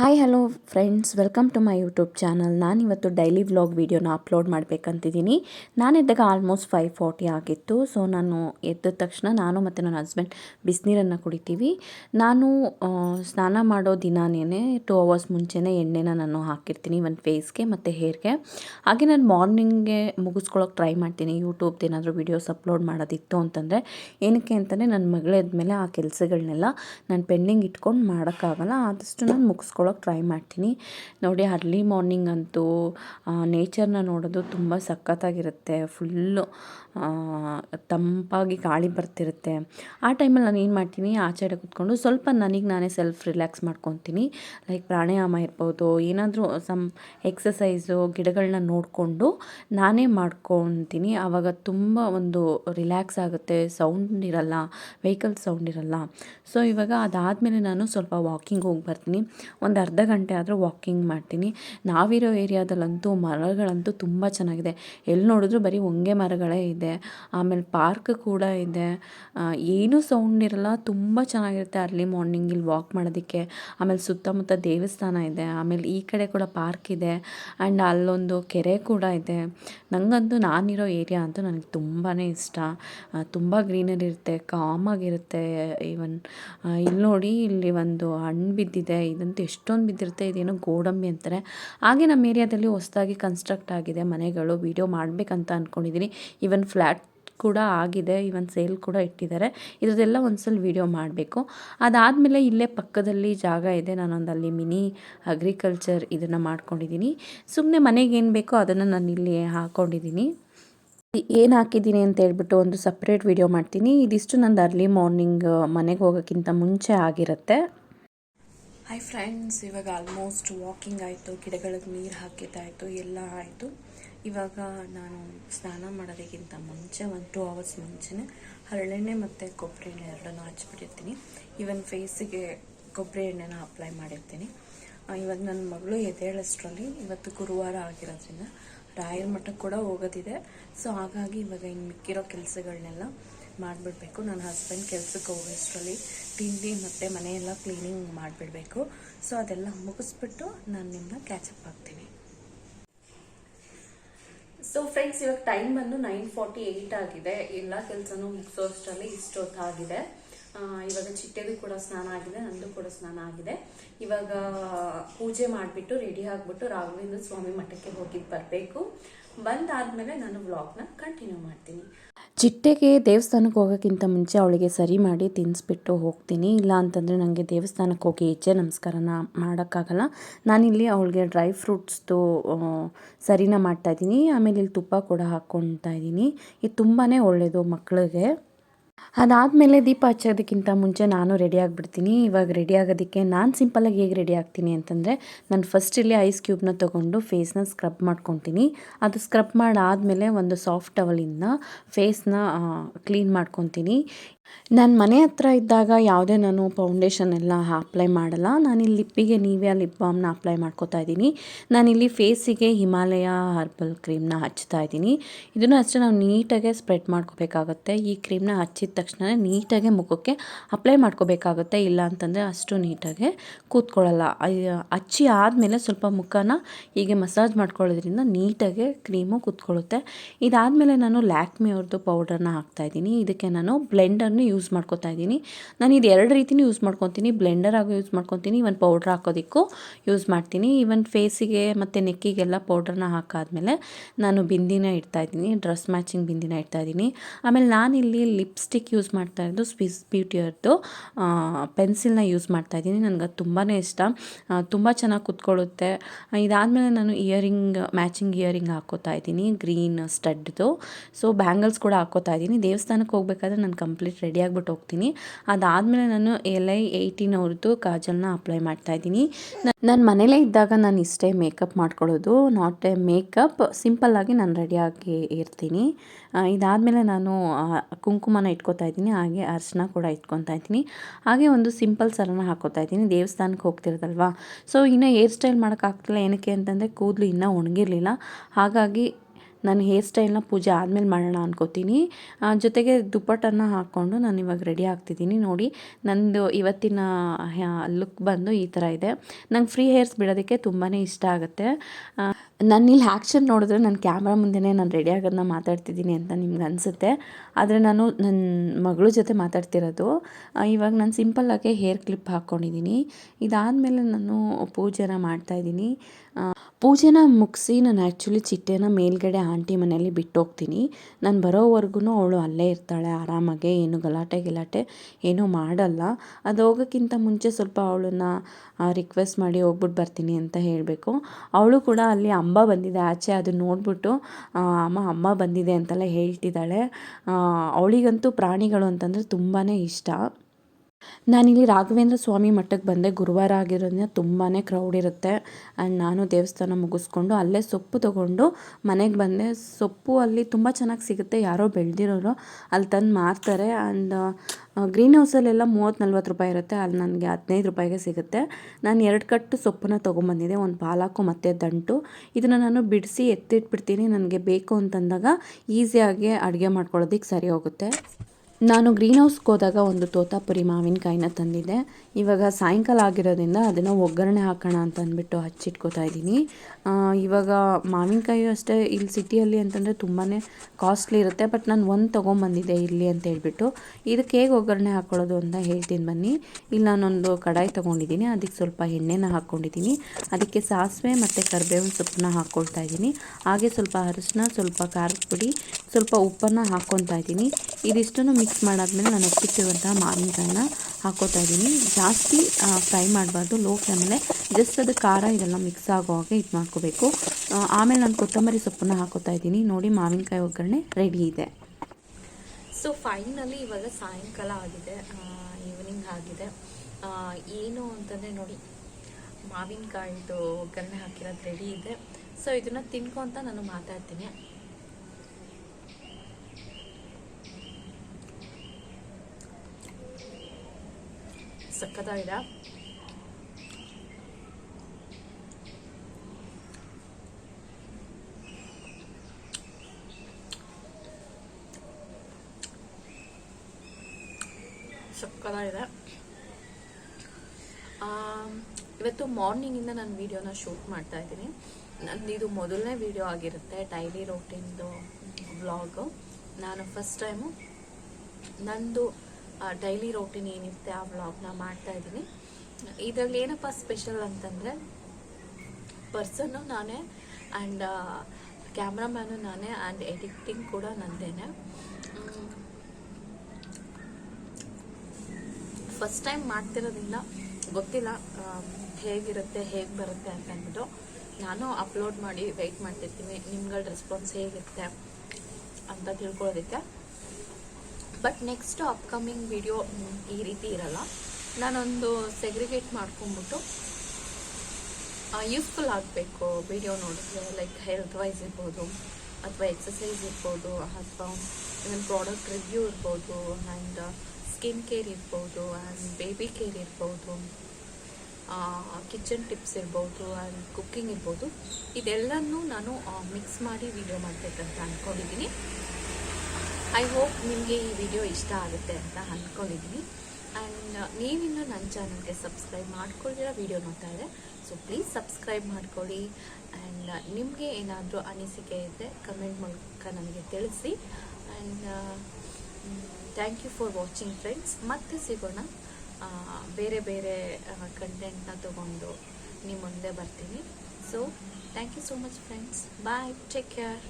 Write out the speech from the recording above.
Hi hello friends welcome to my YouTube channel ನಾನಿವತ್ತು daily vlog ವೀಡಿಯೋನ upload ಮಾಡಬೇಕಂತಿದ್ದೀನಿ. ನಾನಿದ್ದಾಗ ಆಲ್ಮೋಸ್ಟ್ ಫೈವ್ ಫಾರ್ಟಿ ಆಗಿತ್ತು. ಸೊ ನಾನು ಎದ್ದ ತಕ್ಷಣ ನಾನು ಮತ್ತು ನನ್ನ ಹಸ್ಬೆಂಡ್ ಬಿಸಿನೀರನ್ನು ಕುಡಿತೀವಿ. ನಾನು ಸ್ನಾನ ಮಾಡೋ ದಿನಾನೇ ಟೂ ಅವರ್ಸ್ ಮುಂಚೆನೇ ಎಣ್ಣೆನ ನಾನು ಹಾಕಿರ್ತೀನಿ ಒಂದು ಫೇಸ್ಗೆ ಮತ್ತು ಹೇರ್ಗೆ ಹಾಗೆ ನಾನು ಮಾರ್ನಿಂಗ್ಗೆ ಮುಗಿಸ್ಕೊಳ್ಳೋಕೆ ಟ್ರೈ ಮಾಡ್ತೀನಿ. ಯೂಟ್ಯೂಬ್ದು ಏನಾದರೂ ವೀಡಿಯೋಸ್ ಅಪ್ಲೋಡ್ ಮಾಡೋದಿತ್ತು ಅಂತಂದರೆ, ಏನಕ್ಕೆ ಅಂತಲೇ ನನ್ನ ಮಗಳಾದ್ಮೇಲೆ ಆ ಕೆಲಸಗಳನ್ನೆಲ್ಲ ನಾನು ಪೆಂಡಿಂಗ್ ಇಟ್ಕೊಂಡು ಮಾಡೋಕ್ಕಾಗಲ್ಲ. ಆದಷ್ಟು ನಾನು ಮುಗಿಸ್ಕೊಳ್ಳೋಕೆ ಟ್ರೈ ಮಾಡ್ತೀನಿ. ನೋಡಿ ಅರ್ಲಿ ಮಾರ್ನಿಂಗ್ ಅಂತೂ ನೇಚರ್ನ ನೋಡೋದು ತುಂಬ ಸಖತ್ತಾಗಿರುತ್ತೆ. ಫುಲ್ಲು ತಂಪಾಗಿ ಗಾಳಿ ಬರ್ತಿರುತ್ತೆ. ಆ ಟೈಮಲ್ಲಿ ನಾನು ಏನು ಮಾಡ್ತೀನಿ ಆಚೆಡೆ ಕೂತ್ಕೊಂಡು ಸ್ವಲ್ಪ ನನಗೆ ನಾನೇ ಸೆಲ್ಫ್ ರಿಲ್ಯಾಕ್ಸ್ ಮಾಡ್ಕೊತೀನಿ. ಲೈಕ್ ಪ್ರಾಣಾಯಾಮ ಇರ್ಬೋದು, ಏನಾದರೂ ಸಮ್ ಎಕ್ಸಸೈಸು ಗಿಡಗಳನ್ನ ನೋಡಿಕೊಂಡು ನಾನೇ ಮಾಡ್ಕೊತೀನಿ. ಆವಾಗ ತುಂಬ ಒಂದು ರಿಲ್ಯಾಕ್ಸ್ ಆಗುತ್ತೆ. ಸೌಂಡ್ ಇರಲ್ಲ ವೆಹಿಕಲ್ ಸೌಂಡ್ ಇರಲ್ಲ. ಸೊ ಇವಾಗ ಅದಾದಮೇಲೆ ನಾನು ಸ್ವಲ್ಪ ವಾಕಿಂಗ್ ಹೋಗಿ ಬರ್ತೀನಿ. ಒಂದು ಅರ್ಧ ಗಂಟೆ ಆದರೂ ವಾಕಿಂಗ್ ಮಾಡ್ತೀನಿ. ನಾವಿರೋ ಏರಿಯಾದಲ್ಲಂತೂ ಮರಗಳಂತೂ ತುಂಬ ಚೆನ್ನಾಗಿದೆ. ಎಲ್ಲಿ ನೋಡಿದ್ರು ಬರೀ ಹೊಂಗೆ ಮರಗಳೇ ಇದೆ. ಆಮೇಲೆ ಪಾರ್ಕ್ ಕೂಡ ಇದೆ. ಏನೂ ಸೌಂಡ್ ಇರಲ್ಲ. ತುಂಬ ಚೆನ್ನಾಗಿರುತ್ತೆ ಅರ್ಲಿ ಮಾರ್ನಿಂಗ್ ಇಲ್ಲಿ ವಾಕ್ ಮಾಡೋದಕ್ಕೆ. ಆಮೇಲೆ ಸುತ್ತಮುತ್ತ ದೇವಸ್ಥಾನ ಇದೆ. ಆಮೇಲೆ ಈ ಕಡೆ ಕೂಡ ಪಾರ್ಕ್ ಇದೆ. ಆ್ಯಂಡ್ ಅಲ್ಲೊಂದು ಕೆರೆ ಕೂಡ ಇದೆ. ನನಗಂತೂ ನಾನಿರೋ ಏರಿಯಾ ಅಂತೂ ನನಗೆ ತುಂಬಾ ಇಷ್ಟ. ತುಂಬ ಗ್ರೀನರಿ ಇರುತ್ತೆ ಕಾಮಾಗಿರುತ್ತೆ ಈವನ್ ಇಲ್ಲಿ ನೋಡಿ ಇಲ್ಲಿ ಒಂದು ಹಣ್ಣು ಬಿದ್ದಿದೆ. ಇದಂತೂ ಎಷ್ಟೊಂದು ಬಿದ್ದಿರುತ್ತೆ, ಇದೇನೋ ಗೋಡಂಬಿ ಅಂತಾರೆ. ಹಾಗೆ ನಮ್ಮ ಏರಿಯಾದಲ್ಲಿ ಹೊಸದಾಗಿ ಕನ್ಸ್ಟ್ರಕ್ಟ್ ಆಗಿದೆ, ಮನೆಗಳು ವಿಡಿಯೋ ಮಾಡಬೇಕಂತ ಅಂದ್ಕೊಂಡಿದ್ದೀನಿ ಈವನ್ ಫ್ಲ್ಯಾಟ್ ಕೂಡ ಆಗಿದೆ ಈವನ್ ಸೇಲ್ ಕೂಡ ಇಟ್ಟಿದ್ದಾರೆ. ಇದರದೆಲ್ಲ ಒಂದ್ಸಲ ವೀಡಿಯೋ ಮಾಡಬೇಕು. ಅದಾದಮೇಲೆ ಇಲ್ಲೇ ಪಕ್ಕದಲ್ಲಿ ಜಾಗ ಇದೆ, ನಾನೊಂದು ಅಲ್ಲಿ ಮಿನಿ ಅಗ್ರಿಕಲ್ಚರ್ ಇದನ್ನು ಮಾಡ್ಕೊಂಡಿದ್ದೀನಿ ಸುಮ್ಮನೆ ಮನೆಗೆ ಏನು ಬೇಕೋ ಅದನ್ನು ನಾನು ಇಲ್ಲಿ ಹಾಕ್ಕೊಂಡಿದ್ದೀನಿ ಏನು ಹಾಕಿದ್ದೀನಿ ಅಂತ ಹೇಳ್ಬಿಟ್ಟು ಒಂದು ಸಪ್ರೇಟ್ ವಿಡಿಯೋ ಮಾಡ್ತೀನಿ. ಇದಿಷ್ಟು ನಂದು ಅರ್ಲಿ ಮಾರ್ನಿಂಗ್ ಮನೆಗೆ ಹೋಗೋಕ್ಕಿಂತ ಮುಂಚೆ ಆಗಿರುತ್ತೆ. ಹಾಯ್ ಫ್ರೆಂಡ್ಸ್ ಇವಾಗ ಆಲ್ಮೋಸ್ಟ್ ವಾಕಿಂಗ್ ಆಯಿತು ಗಿಡಗಳಿಗೆ ನೀರು ಹಾಕಿದ್ದಾಯಿತು ಎಲ್ಲ ಆಯಿತು. ಇವಾಗ ನಾನು ಸ್ನಾನ ಮಾಡೋದಕ್ಕಿಂತ ಮುಂಚೆ ಒಂದು ಟೂ ಅವರ್ಸ್ ಮುಂಚೆನೆ ಹರಳೆಣ್ಣೆ ಮತ್ತು ಕೊಬ್ಬರಿ ಎಣ್ಣೆ ಎರಡನ್ನೂ ಹಚ್ಬಿಟ್ಟಿರ್ತೀನಿ. ಈವನ್ ಫೇಸಿಗೆ ಕೊಬ್ಬರಿ ಎಣ್ಣೆನ ಅಪ್ಲೈ ಮಾಡಿರ್ತೀನಿ. ಇವಾಗ ನನ್ನ ಮಗಳು ಎದೆಳಷ್ಟರಲ್ಲಿ ಇವತ್ತು ಗುರುವಾರ ಆಗಿರೋದ್ರಿಂದ ರಾಯರ ಮಠಕ್ಕೆ ಕೂಡ ಹೋಗೋದಿದೆ. ಸೊ ಹಾಗಾಗಿ ಇವಾಗ ಇನ್ನು ಮಿಕ್ಕಿರೋ ಕೆಲಸಗಳನ್ನೆಲ್ಲ ಮಾಡಿಬಿಡ್ಬೇಕು. ನನ್ನ ಹಸ್ಬೆಂಡ್ ಕೆಲಸಕ್ಕೆ ಹೋಗೋಷ್ಟರಲ್ಲಿ ತಿಂಡಿ ಮತ್ತು ಮನೆಯೆಲ್ಲ ಕ್ಲೀನಿಂಗ್ ಮಾಡಿಬಿಡ್ಬೇಕು. ಸೊ ಅದೆಲ್ಲ ಮುಗಿಸ್ಬಿಟ್ಟು ನಾನು ನಿಮ್ಮನ್ನ ಕ್ಯಾಚಪ್ ಆಗ್ತೀನಿ. ಸೊ ಫ್ರೆಂಡ್ಸ್ ಇವಾಗ ಟೈಮ್ ಬಂದು ನೈನ್ ಫಾರ್ಟಿ ಏಯ್ಟ್ ಆಗಿದೆ. ಎಲ್ಲ ಕೆಲಸನೂ ಮುಗಿಸೋ ಅಷ್ಟರಲ್ಲಿ ಇಷ್ಟೊತ್ತಾಗಿದೆ ಇವಾಗ ಚಿಟ್ಟೆದು ಕೂಡ ಸ್ನಾನ ಆಗಿದೆ, ನಂದು ಕೂಡ ಸ್ನಾನ ಆಗಿದೆ. ಇವಾಗ ಪೂಜೆ ಮಾಡಿಬಿಟ್ಟು ರೆಡಿ ಆಗಿಬಿಟ್ಟು ರಾಘವೇಂದ್ರ ಸ್ವಾಮಿ ಮಠಕ್ಕೆ ಹೋಗಿದ್ದು ಬರಬೇಕು. ಬಂದಾದಮೇಲೆ ನಾನು ವ್ಲಾಗ್ನ ಕಂಟಿನ್ಯೂ ಮಾಡ್ತೀನಿ. ಚಿಟ್ಟೆಗೆ ದೇವಸ್ಥಾನಕ್ಕೆ ಹೋಗೋಕ್ಕಿಂತ ಮುಂಚೆ ಅವಳಿಗೆ ಸರಿ ಮಾಡಿ ತಿನ್ನಿಸ್ಬಿಟ್ಟು ಹೋಗ್ತೀನಿ. ಇಲ್ಲ ಅಂತಂದರೆ ನನಗೆ ದೇವಸ್ಥಾನಕ್ಕೆ ಹೋಗಿ ಹೆಜ್ಜೆ ನಮಸ್ಕಾರನ ಮಾಡೋಕ್ಕಾಗಲ್ಲ. ನಾನಿಲ್ಲಿ ಅವಳಿಗೆ ಡ್ರೈ ಫ್ರೂಟ್ಸ್ದು ಸರಿನ ಮಾಡ್ತಾಯಿದ್ದೀನಿ ಆಮೇಲೆ ಇಲ್ಲಿ ತುಪ್ಪ ಕೂಡ ಹಾಕ್ಕೊಳ್ತಾ ಇದ್ದೀನಿ. ಇದು ತುಂಬಾ ಒಳ್ಳೆಯದು ಮಕ್ಕಳಿಗೆ. ಅದಾದಮೇಲೆ ದೀಪ ಹಚ್ಚೋದಕ್ಕಿಂತ ಮುಂಚೆ ನಾನು ರೆಡಿ ಆಗಿಬಿಡ್ತೀನಿ. ಇವಾಗ ರೆಡಿ ಆಗೋದಕ್ಕೆ ನಾನು ಸಿಂಪಲಾಗಿ ಹೇಗೆ ರೆಡಿ ಆಗ್ತೀನಿ ಅಂತಂದರೆ ನಾನು ಫಸ್ಟ್ ಇಲ್ಲಿ ಐಸ್ ಕ್ಯೂಬ್ನ ತೊಗೊಂಡು ಫೇಸ್ನ ಸ್ಕ್ರಬ್ ಮಾಡ್ಕೊತೀನಿ. ಅದು ಸ್ಕ್ರಬ್ ಮಾಡಾದಮೇಲೆ ಒಂದು ಸಾಫ್ಟ್ ಟವಲಿಂದ ಫೇಸ್ನ ಕ್ಲೀನ್ ಮಾಡ್ಕೊತೀನಿ. ನಾನು ಮನೆ ಹತ್ರ ಇದ್ದಾಗ ಯಾವುದೇ ನಾನು ಫೌಂಡೇಶನ್ ಎಲ್ಲ ಅಪ್ಲೈ ಮಾಡಲ್ಲ. ಇಲ್ಲಿ ಲಿಪ್ಪಿಗೆ ನೀವೇ ಲಿಪ್ ಬಾಮ್ನ ಅಪ್ಲೈ ಮಾಡ್ಕೋತಾ ಇದ್ದೀನಿ. ನಾನಿಲ್ಲಿ ಫೇಸಿಗೆ ಹಿಮಾಲಯ ಹರ್ಬಲ್ ಕ್ರೀಮ್ನ ಹಚ್ತಾ ಇದ್ದೀನಿ. ಇದನ್ನು ಅಷ್ಟೇ ನಾವು ನೀಟಾಗೆ ಸ್ಪ್ರೆಡ್ ಮಾಡ್ಕೋಬೇಕಾಗುತ್ತೆ. ಈ ಕ್ರೀಮ್ನ ಹಚ್ಚಿದ ತಕ್ಷಣ ನೀಟಾಗೆ ಮುಖಕ್ಕೆ ಅಪ್ಲೈ ಮಾಡ್ಕೋಬೇಕಾಗುತ್ತೆ. ಇಲ್ಲ ಅಂತಂದರೆ ಅಷ್ಟು ನೀಟಾಗೆ ಕೂತ್ಕೊಳ್ಳಲ್ಲ. ಹಚ್ಚಿ ಆದಮೇಲೆ ಸ್ವಲ್ಪ ಮುಖನ ಹೀಗೆ ಮಸಾಜ್ ಮಾಡ್ಕೊಳ್ಳೋದ್ರಿಂದ ನೀಟಾಗೆ ಕ್ರೀಮು ಕೂತ್ಕೊಳ್ಳುತ್ತೆ. ಇದಾದಮೇಲೆ ನಾನು ಲ್ಯಾಕ್ಮಿ ಅವ್ರದ್ದು ಪೌಡರ್ನ ಹಾಕ್ತಾಯಿದ್ದೀನಿ ಇದಕ್ಕೆ ನಾನು ಬ್ಲೆಂಡರ್ನ ಯೂಸ್ ಮಾಡ್ಕೊತಾ ಇದ್ದೀನಿ. ನಾನು ಇದು ಎರಡು ರೀತಿನೂ ಯೂಸ್ ಮಾಡ್ಕೊತೀನಿ. ಬ್ಲೆಂಡರ್ ಆಗೋ ಯೂಸ್ ಮಾಡ್ಕೊತೀನಿ. ಇವನ್ ಪೌಡ್ರ್ ಹಾಕೋದಕ್ಕೂ ಯೂಸ್ ಮಾಡ್ತೀನಿ. ಇವನ್ ಫೇಸಿಗೆ ಮತ್ತು ನೆಕ್ಕಿಗೆಲ್ಲ ಪೌಡ್ರನ್ನ ಹಾಕಾದ್ಮೇಲೆ ನಾನು ಬಿಂದಿನ ಇಡ್ತಾ ಇದ್ದೀನಿ. ಡ್ರೆಸ್ ಮ್ಯಾಚಿಂಗ್ ಬಿಂದಿನ ಇಡ್ತಾ ಇದ್ದೀನಿ. ಆಮೇಲೆ ನಾನಿಲ್ಲಿ ಲಿಪ್ಸ್ಟಿಕ್ ಯೂಸ್ ಮಾಡ್ತಾ ಇರೋದು ಸ್ವಿಸ್ ಬ್ಯೂಟಿಯರ್ದು ಪೆನ್ಸಿಲ್ನ ಯೂಸ್ ಮಾಡ್ತಾ ಇದ್ದೀನಿ. ನನಗೆ ಅದು ತುಂಬಾ ಇಷ್ಟ. ತುಂಬ ಚೆನ್ನಾಗಿ ಕುತ್ಕೊಳ್ಳುತ್ತೆ. ಇದಾದಮೇಲೆ ನಾನು ಇಯರಿಂಗ್, ಮ್ಯಾಚಿಂಗ್ ಇಯರಿಂಗ್ ಹಾಕೋತಾ ಇದ್ದೀನಿ. ಗ್ರೀನ್ ಸ್ಟಡ್ದು. ಸೊ ಬ್ಯಾಂಗಲ್ಸ್ ಕೂಡ ಹಾಕೋತಾ ಇದ್ದೀನಿ. ದೇವಸ್ಥಾನಕ್ಕೆ ಹೋಗ್ಬೇಕಾದ್ರೆ ನಾನು ಕಂಪ್ಲೀಟ್ ರೆಡಿ ಆಗಿಬಿಟ್ಟು ಹೋಗ್ತೀನಿ. ಅದಾದಮೇಲೆ ನಾನು ಎಲ್ ಐ ಏಯ್ಟೀನ್ ಅವ್ರದ್ದು ಕಾಜಲ್ನ ಅಪ್ಲೈ ಮಾಡ್ತಾ ಇದ್ದೀನಿ. ನಾನು ಮನೇಲೇ ಇದ್ದಾಗ ನಾನು ಇಷ್ಟೇ ಮೇಕಪ್ ಮಾಡ್ಕೊಳ್ಳೋದು ನಾಟ್ ಎ ಮೇಕಪ್ ಸಿಂಪಲ್ಲಾಗಿ ನಾನು ರೆಡಿಯಾಗಿ ಇರ್ತೀನಿ. ಇದಾದಮೇಲೆ ನಾನು ಕುಂಕುಮನ ಇಟ್ಕೊತಾ ಇದ್ದೀನಿ, ಹಾಗೆ ಅರ್ಶನ ಕೂಡ ಇಟ್ಕೊತಾ ಇದ್ದೀನಿ. ಹಾಗೆ ಒಂದು ಸಿಂಪಲ್ ಸರನ ಹಾಕೋತಾ ಇದ್ದೀನಿ. ದೇವಸ್ಥಾನಕ್ಕೆ ಹೋಗ್ತಿರೋದಲ್ವಾ? ಸೊ ಇನ್ನೂ ಹೇರ್ ಸ್ಟೈಲ್ ಮಾಡೋಕ್ಕಾಗ್ತಿಲ್ಲ ಏನಕ್ಕೆ ಅಂತಂದರೆ ಕೂದಲು ಇನ್ನೂ ಒಣಗಿರಲಿಲ್ಲ. ಹಾಗಾಗಿ ನಾನು ಹೇರ್ ಸ್ಟೈಲ್ನ ಪೂಜೆ ಆದಮೇಲೆ ಮಾಡೋಣ ಅನ್ಕೋತೀನಿ. ಜೊತೆಗೆ ದುಪ್ಪಟ್ಟನ್ನು ಹಾಕ್ಕೊಂಡು ನಾನು ಇವಾಗ ರೆಡಿ ಆಗ್ತಿದ್ದೀನಿ. ನೋಡಿ, ನಂದು ಇವತ್ತಿನ ಲುಕ್ ಬಂದು ಈ ಥರ ಇದೆ. ನಂಗೆ ಫ್ರೀ ಹೇರ್ಸ್ ಬಿಡೋದಕ್ಕೆ ತುಂಬಾ ಇಷ್ಟ ಆಗುತ್ತೆ. ನಾನು ಇಲ್ಲಿ ಆ್ಯಕ್ಷನ್ ನೋಡಿದ್ರೆ ನಾನು ಕ್ಯಾಮ್ರಾ ಮುಂದೆನೇ ನಾನು ರೆಡಿ ಆಗೋದನ್ನ ಮಾತಾಡ್ತಿದ್ದೀನಿ ಅಂತ ನಿಮ್ಗೆ ಅನಿಸುತ್ತೆ. ಆದರೆ ನಾನು ನನ್ನ ಮಗಳ ಜೊತೆ ಮಾತಾಡ್ತಿರೋದು. ಇವಾಗ ನಾನು ಸಿಂಪಲ್ಲಾಗೆ ಹೇರ್ ಕ್ಲಿಪ್ ಹಾಕ್ಕೊಂಡಿದ್ದೀನಿ. ಇದಾದಮೇಲೆ ನಾನು ಪೂಜೆನ ಮಾಡ್ತಾಯಿದ್ದೀನಿ ಪೂಜೆನ ಮುಗಿಸಿ ನಾನು ಆ್ಯಕ್ಚುಲಿ ಚಿಟ್ಟೆನ ಮೇಲ್ಗಡೆ ಆಂಟಿ ಮನೆಯಲ್ಲಿ ಬಿಟ್ಟೋಗ್ತೀನಿ. ನಾನು ಬರೋವರೆಗೂ ಅವಳು ಅಲ್ಲೇ ಇರ್ತಾಳೆ, ಆರಾಮಾಗೆ, ಏನು ಗಲಾಟೆ ಗಿಲಾಟೆ ಏನೂ ಮಾಡಲ್ಲ. ಅದು ಹೋಗೋಕ್ಕಿಂತ ಮುಂಚೆ ಸ್ವಲ್ಪ ಅವಳನ್ನ ರಿಕ್ವೆಸ್ಟ್ ಮಾಡಿ ಹೋಗ್ಬಿಟ್ಟು ಬರ್ತೀನಿ ಅಂತ ಹೇಳಬೇಕು. ಅವಳು ಕೂಡ ಅಲ್ಲಿ ಅಂಬ ಬಂದಿದೆ, ಆಚೆ ಅದು ನೋಡಿಬಿಟ್ಟು ಅಮ್ಮ ಅಮ್ಮ ಬಂದಿದೆ ಅಂತೆಲ್ಲ ಹೇಳ್ತಿದ್ದಾಳೆ. ಅವಳಿಗಂತೂ ಪ್ರಾಣಿಗಳು ಅಂತಂದರೆ ತುಂಬಾ ಇಷ್ಟ. ನಾನಿಲ್ಲಿ ರಾಘವೇಂದ್ರ ಸ್ವಾಮಿ ಮಠಕ್ಕೆ ಬಂದೆ. ಗುರುವಾರ ಆಗಿರೋದ್ರಿಂದ ತುಂಬಾ ಕ್ರೌಡ್ ಇರುತ್ತೆ. ಆ್ಯಂಡ್ ನಾನು ದೇವಸ್ಥಾನ ಮುಗಿಸ್ಕೊಂಡು ಅಲ್ಲೇ ಸೊಪ್ಪು ತೊಗೊಂಡು ಮನೆಗೆ ಬಂದೆ. ಸೊಪ್ಪು ಅಲ್ಲಿ ತುಂಬ ಚೆನ್ನಾಗಿ ಸಿಗುತ್ತೆ. ಯಾರೋ ಬೆಳೆದಿರೋರು ಅಲ್ಲಿ ತಂದು ಮಾರ್ತಾರೆ. ಆ್ಯಂಡ್ ಗ್ರೀನ್ ಹೌಸಲ್ಲೆಲ್ಲ ಮೂವತ್ತು ನಲ್ವತ್ತು ರೂಪಾಯಿ ಇರುತ್ತೆ. ಅಲ್ಲಿ ನನಗೆ ಹದಿನೈದು ರೂಪಾಯಿಗೆ ಸಿಗುತ್ತೆ. ನಾನು ಎರಡು ಕಟ್ಟು ಸೊಪ್ಪನ್ನ ತೊಗೊಂಬಂದಿದ್ದೆ. ಒಂದು ಪಾಲಾಕು, ಮತ್ತು ದಂಟು. ಇದನ್ನು ನಾನು ಬಿಡಿಸಿ ಎತ್ತಿಟ್ಬಿಡ್ತೀನಿ. ನನಗೆ ಬೇಕು ಅಂತಂದಾಗ ಈಸಿಯಾಗಿ ಅಡುಗೆ ಮಾಡ್ಕೊಳ್ಳೋದಕ್ಕೆ ಸರಿ ಹೋಗುತ್ತೆ. ನಾನು ಗ್ರೀನ್ ಹೌಸ್ಗೆ ಹೋದಾಗ ಒಂದು ತೋತಾಪುರಿ ಮಾವಿನಕಾಯಿನ ತಂದಿದ್ದೆ. ಇವಾಗ ಸಾಯಂಕಾಲ ಆಗಿರೋದ್ರಿಂದ ಅದನ್ನು ಒಗ್ಗರಣೆ ಹಾಕೋಣ ಅಂತ ಅಂದ್ಬಿಟ್ಟು ಹಚ್ಚಿಟ್ಕೋತಾ ಇದ್ದೀನಿ. ಇವಾಗ ಮಾವಿನಕಾಯಿ ಅಷ್ಟೇ ಇಲ್ಲಿ ಸಿಟಿಯಲ್ಲಿ ಅಂತಂದರೆ ತುಂಬಾ ಕಾಸ್ಟ್ಲಿ ಇರುತ್ತೆ. ಬಟ್ ನಾನು ಒಂದು ತೊಗೊಂಬಂದಿದ್ದೆ ಇಲ್ಲಿ ಅಂತ ಹೇಳ್ಬಿಟ್ಟು. ಇದಕ್ಕೆ ಹೇಗೆ ಒಗ್ಗರಣೆ ಹಾಕ್ಕೊಳ್ಳೋದು ಅಂತ ಹೇಳ್ತೀನಿ ಬನ್ನಿ. ಇಲ್ಲಿ ನಾನೊಂದು ಕಡಾಯಿ ತೊಗೊಂಡಿದ್ದೀನಿ. ಅದಕ್ಕೆ ಸ್ವಲ್ಪ ಎಣ್ಣೆನ ಹಾಕ್ಕೊಂಡಿದ್ದೀನಿ ಅದಕ್ಕೆ ಸಾಸಿವೆ ಮತ್ತು ಕರಿಬೇವಿನ ಸೊಪ್ಪನ್ನ ಹಾಕ್ಕೊಳ್ತಾ ಇದ್ದೀನಿ. ಹಾಗೆ ಸ್ವಲ್ಪ ಅರಿಶಿನ ಸ್ವಲ್ಪ ಖಾರದ ಪುಡಿ, ಸ್ವಲ್ಪ ಉಪ್ಪನ್ನು ಹಾಕ್ಕೊತಾ ಇದ್ದೀನಿ. ಇದಿಷ್ಟನ್ನು ಮಿಕ್ಸ್ ಮಾಡಾದ್ಮೇಲೆ ನಾನು ಒಪ್ಪಿಟ್ಟಿರುವಂತಹ ಮಾವಿನಕಾಯಿನ ಹಾಕೋತಾ ಇದ್ದೀನಿ. ಜಾಸ್ತಿ ಫ್ರೈ ಮಾಡಬಾರ್ದು. ಲೋ ಫ್ಲೇಮಲ್ಲೇ ಜಸ್ಟ್ ಅದು ಖಾರ ಇದೆಲ್ಲ ಮಿಕ್ಸ್ ಆಗೋ ಹಾಗೆ ಇದು ಮಾಡ್ಕೋಬೇಕು. ಆಮೇಲೆ ನಾನು ಕೊತ್ತಂಬರಿ ಸೊಪ್ಪನ್ನ ಹಾಕೋತಾ ಇದ್ದೀನಿ. ನೋಡಿ ಮಾವಿನಕಾಯಿ ಒಗ್ಗರಣೆ ರೆಡಿ ಇದೆ. ಸೊ ಫೈನಲಿ ಇವಾಗ ಸಾಯಂಕಾಲ ಆಗಿದೆ. ಈವ್ನಿಂಗ್ ಆಗಿದೆ. ಏನು ಅಂತಂದರೆ ನೋಡಿ, ಮಾವಿನಕಾಯಿದು ಒಗ್ಗರಣೆ ಹಾಕಿರೋದು ರೆಡಿ ಇದೆ. ಸೊ ಇದನ್ನು ತಿನ್ಕೊಂತ ನಾನು ಮಾತಾಡ್ತೀನಿ. ಸಕ್ಕತ್ತಾಗಿದೆ. ಸಕ್ಕತ್ತಾಗಿದೆ. ಇವತ್ತು ಮಾರ್ನಿಂಗಿಂದ ನಾನು ವಿಡಿಯೋನ ಶೂಟ್ ಮಾಡ್ತಾ ಇದ್ದೀನಿ. ನಂದು ಇದು ಮೊದಲನೇ ವಿಡಿಯೋ ಆಗಿರುತ್ತೆ, ಡೈಲಿ ರೋಟಿಂದು ವ್ಲಾಗು. ನಾನು ಫಸ್ಟ್ ಟೈಮು ನಂದು ಡೈಲಿ ರೋಟೀನ್ ಏನಿರುತ್ತೆ ಆ ವ್ಲಾಗ್ನ ಮಾಡ್ತಾ ಇದ್ದೀನಿ. ಇದರಲ್ಲಿ ಏನಪ್ಪ ಸ್ಪೆಷಲ್ ಅಂತಂದರೆ ಪರ್ಸನ್ನು ನಾನೇ ಆ್ಯಂಡ್ ಕ್ಯಾಮ್ರಾಮ್ಯಾನು ನಾನೇ ಆ್ಯಂಡ್ ಎಡಿಟಿಂಗ್ ಕೂಡ ನಂದೇನೆ. ಫಸ್ಟ್ ಟೈಮ್ ಮಾಡ್ತಿರೋದ್ರಿಂದ ಗೊತ್ತಿಲ್ಲ ಹೇಗಿರುತ್ತೆ, ಹೇಗೆ ಬರುತ್ತೆ ಅಂತ ಅಂದ್ಬಿಟ್ಟು ನಾನು ಅಪ್ಲೋಡ್ ಮಾಡಿ ವೆಯ್ಟ್ ಮಾಡ್ತಿರ್ತೀನಿ. ನಿಮ್ಗಳ ರೆಸ್ಪಾನ್ಸ್ ಹೇಗಿರುತ್ತೆ ಅಂತ ತಿಳ್ಕೊಳ್ಳೋದಕ್ಕೆ. ಬಟ್ ನೆಕ್ಸ್ಟ್ ಅಪ್ಕಮಿಂಗ್ ವಿಡಿಯೋ ಈ ರೀತಿ ಇರಲ್ಲ. ನಾನೊಂದು ಸೆಗ್ರಿಗೇಟ್ ಮಾಡ್ಕೊಂಬಿಟ್ಟು ಯೂಸ್ಫುಲ್ ಆಗಬೇಕು ವಿಡಿಯೋ ನೋಡಿದ್ರೆ ಲೈಕ್ ಹೆಲ್ತ್ ವೈಸ್ ಇರ್ಬೋದು, ಅಥವಾ ಎಕ್ಸಸೈಸ್ ಇರ್ಬೋದು, ಅಥವಾ ನನ್ನ ಪ್ರಾಡಕ್ಟ್ ರಿವ್ಯೂ ಇರ್ಬೋದು ಆ್ಯಂಡ್ ಸ್ಕಿನ್ ಕೇರ್ ಇರ್ಬೋದು ಆ್ಯಂಡ್ ಬೇಬಿ ಕೇರ್ ಇರ್ಬೋದು ಕಿಚನ್ ಟಿಪ್ಸ್ ಇರ್ಬೋದು ಆ್ಯಂಡ್ ಕುಕ್ಕಿಂಗ್ ಇರ್ಬೋದು. ಇದೆಲ್ಲನೂ ನಾನು ಮಿಕ್ಸ್ ಮಾಡಿ ವಿಡಿಯೋ ಮಾಡಬೇಕಂತ ಅಂದ್ಕೊಂಡಿದ್ದೀನಿ ಐ ಹೋಪ್ ನಿಮಗೆ ಈ ವಿಡಿಯೋ ಇಷ್ಟ ಆಗುತ್ತೆ ಅಂತ ಅಂದ್ಕೊಂಡಿದ್ದೀನಿ ಆ್ಯಂಡ್ ನೀವಿನ್ನೂ ನನ್ನ ಚಾನಲ್ಗೆ ಸಬ್ಸ್ಕ್ರೈಬ್ ಮಾಡ್ಕೊಳ್ಳಿರೋ ವಿಡಿಯೋ ನೋಡ್ತಾ ಇದೆ ಸೊ ಪ್ಲೀಸ್ ಸಬ್ಸ್ಕ್ರೈಬ್ ಮಾಡ್ಕೊಳ್ಳಿ. ಆ್ಯಂಡ್ ನಿಮಗೆ ಏನಾದರೂ ಅನಿಸಿಕೆ ಇದ್ದರೆ ಕಮೆಂಟ್ ಮೂಲಕ ನನಗೆ ತಿಳಿಸಿ. And thank you for watching friends ಮತ್ತೆ ಸಿಗೋಣ ಬೇರೆ ಬೇರೆ ಕಂಟೆಂಟ್ನ ತಗೊಂಡು ನಿಮ್ಮ ಮುಂದೆ ಬರ್ತೀನಿ. So thank you so much friends bye take care